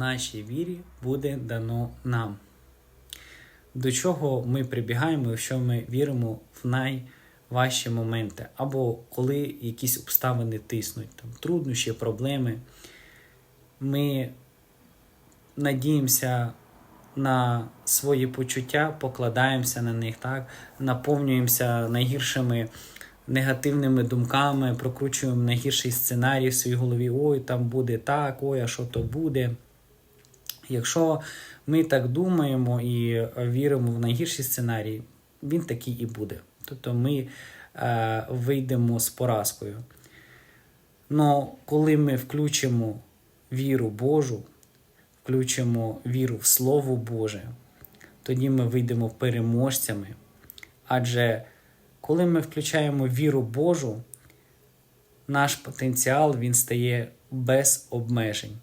нашій вірі буде дано нам. До чого ми прибігаємо, якщо ми віримо в найважчі моменти, або коли якісь обставини тиснуть, там, труднощі, проблеми. Ми надіємося на свої почуття, покладаємося на них, так? наповнюємося найгіршими негативними думками, прокручуємо найгірший сценарій в своїй голові. Ой, там буде так, ой, а що то буде. Якщо ми так думаємо і віримо в найгірші сценарії, він такий і буде. Тобто ми е, вийдемо з поразкою. Но коли ми включимо віру Божу, включимо віру в Слово Боже, тоді ми вийдемо переможцями. Адже коли ми включаємо віру Божу, наш потенціал він стає без обмежень.